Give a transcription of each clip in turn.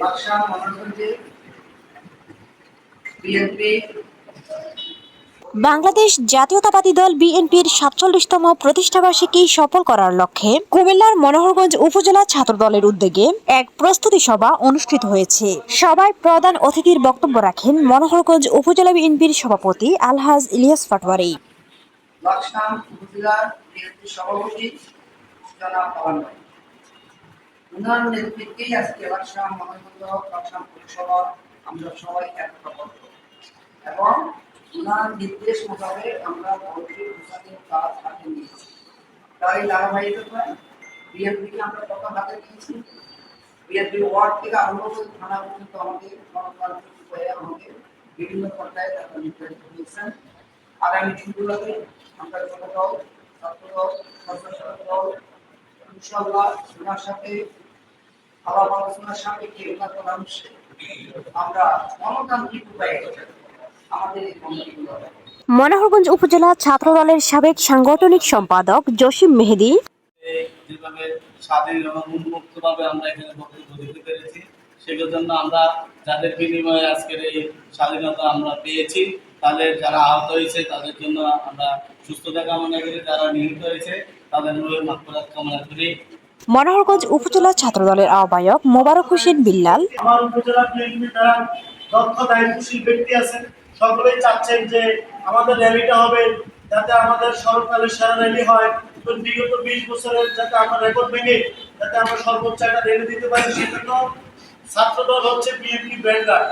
বাদশাহ বিএনপি বাংলাদেশ জাতীয়তাবাদী দল বিএনপির সাতচল্লিশতম প্রতিষ্ঠাবার্ষিকী সফল করার লক্ষ্যে কুমিল্লার মনোহরগঞ্জ উপজেলা ছাত্র দলের উদ্যোগে এক প্রস্তুতি সভা অনুষ্ঠিত হয়েছে। সভায় প্রধান অতিথির বক্তব্য রাখেন মনোহরগঞ্জ উপজেলা বিএনপির সভাপতি আলহাজ ইলিয়াস লাকসাম সভাপতি ওনার নেতৃত্বেই আজকে লাকসাম মহানগর লাকসাম পৌরসভা আমরা সবাই একতাবদ্ধ এবং ওনার নির্দেশ মোতাবেক আমরা ভর্তি প্রসাদের কাজ হাতে নিয়েছি। তাই ধারাবাহিকতায় বিএনপিকে আমরা কত হাতে নিয়েছি? বিএনপি ওয়ার্ড থেকে আরম্ভ থানা পর্যন্ত আমাদের গণতান্ত্রিক উপায়ে আমাদের বিভিন্ন পর্যায়ে তারা নির্ধারিত দিয়েছেন। আগামী দিনগুলোতে আমরা জনদল ছাত্রদল স্বেচ্ছাসেবক দল ইনশাল্লাহ ওনার সাথে আলাপ আলোচনার সাপেক্ষে ওনার পরামর্শে আমরা গণতান্ত্রিক উপায়ে আমাদের এই কমিটিগুলো মনোহরগঞ্জ উপজেলা ছাত্রদলের সাবেক সাংগঠনিক সম্পাদক জসিম মেহেদি। যেভাবে স্বাধীন এবং উন্মুক্তভাবে আমরা এখানে বক্তব্য দিতে পেরেছি সেগুলোর জন্য আমরা যাদের বিনিময়ে আজকের এই স্বাধীনতা আমরা পেয়েছি তাদের যারা আহত হয়েছে তাদের জন্য আমরা সুস্থতা কামনা করি। যারা নিহত হয়েছে তাদের রোগের মাত্রা কামনা করি। মনোহরগঞ্জ উপজেলা ছাত্রদলের আহ্বায়ক মোবারক হোসেন বিল্লাল। আমার উপজেলা বিএনপি যারা দক্ষ দায়িত্বশীল ব্যক্তি আছেন। সকলেই চাচ্ছেন যে আমাদের র্যালিটা হবে যাতে আমাদের সরকারের সেরা র্যালি হয়। তো বিগত বিশ বছরের যাতে আমরা রেকর্ড ভেঙে যাতে আমরা সর্বোচ্চ একটা র্যালি দিতে পারি সেজন্য ছাত্রদল হচ্ছে বিএনপি ব্যান্ডগার্ড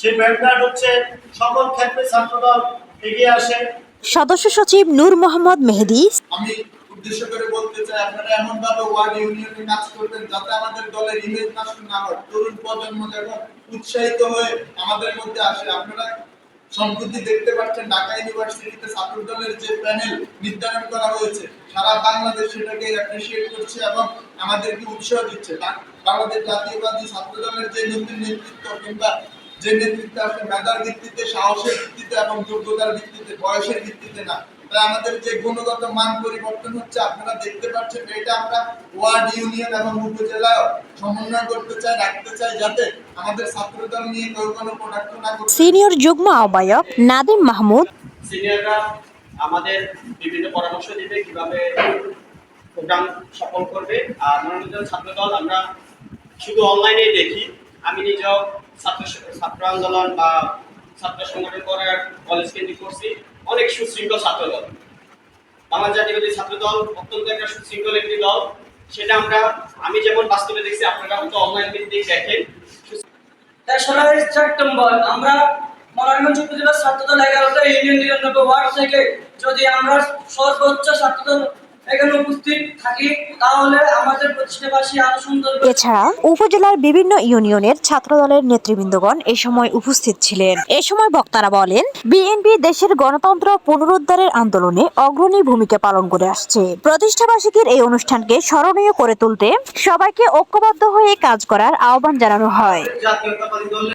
সেই ব্যান্ডগার্ড হচ্ছে সকল ক্ষেত্রে ছাত্রদল এগিয়ে আসে। সদস্য সচিব নূর মোহাম্মদ মেহেদি। আমি উদ্দেশ্য করে বলতে চাই আপনারা এমন ভাবে ওয়ার্ড ইউনিয়নে কাজ করবেন যাতে আমাদের দলের ইমেজ নষ্ট না হয় তরুণ প্রজন্ম যেন উৎসাহিত হয়ে আমাদের মধ্যে আসে। আপনারা সম্প্রতি দেখতে পাচ্ছেন ঢাকা ইউনিভার্সিটিতে ছাত্র দলের যে প্যানেল নির্ধারণ করা হয়েছে, সারা বাংলাদেশ সেটাকে অ্যাপ্রিসিয়েট করছে এবং আমাদেরকে উৎসাহ দিচ্ছে। বাংলাদেশ জাতীয়বাদী ছাত্র দলের যে নতুন নেতৃত্ব কিংবা যে নেতৃত্ব আছে, মেধার ভিত্তিতে, সাহসের ভিত্তিতে এবং যোগ্যতার ভিত্তিতে, বয়সের ভিত্তিতে না আমাদের যে গুণগত মান পরিবর্তন হচ্ছে আপনারা দেখতে পাচ্ছেন এটা আমরা ওয়ার্ড ইউনিয়ন এবং উপজেলা সমন্বয় করতে চাই রাখতে চাই যাতে আমাদের ছাত্রদল নিয়ে কেউ কোনো প্রোডাক্ট না করতে সিনিয়র যুগ্ম আহ্বায়ক নাদিম মাহমুদ। সিনিয়ররা আমাদের বিভিন্ন পরামর্শ দিবে কীভাবে প্রোগ্রাম সফল করবে। আর মনোরঞ্জন ছাত্র দল আমরা শুধু অনলাইনে দেখি। আমি নিজেও ছাত্র ছাত্র আন্দোলন বা ছাত্র সংগঠন করার কলেজ কেন্দ্রিক করছি। অনেক সুশৃঙ্খল ছাত্র দল। বাংলা জাতীয়বাদী ছাত্র দল অত্যন্ত একটা সুশৃঙ্খল একটি দল। সেটা আমরা, আমি যেমন বাস্তবে দেখছি, আপনারা হয়তো অনলাইন ভিত্তিক দেখেন। তেসরাই সেপ্টেম্বর, আমরা মনোরঞ্জন উপজেলা ছাত্রদল এগারোটা, ইউনিয়ন নিরানব্বই ওয়ার্ড থেকে যদি আমরা সর্বোচ্চ ছাত্রদল এখানে উপস্থিত থাকি তাহলে আমাদের প্রতিষ্ঠাবাসী আরও সুন্দর এছাড়া উপজেলার বিভিন্ন ইউনিয়নের ছাত্রদলের নেতৃবৃন্দগণ এ সময় উপস্থিত ছিলেন। এ সময় বক্তারা বলেন বিএনপি দেশের গণতন্ত্র পুনরুদ্ধারের আন্দোলনে অগ্রণী ভূমিকা পালন করে আসছে। প্রতিষ্ঠাবার্ষিকীর এই অনুষ্ঠানকে স্মরণীয় করে তুলতে সবাইকে ঐক্যবদ্ধ হয়ে কাজ করার আহ্বান জানানো হয়।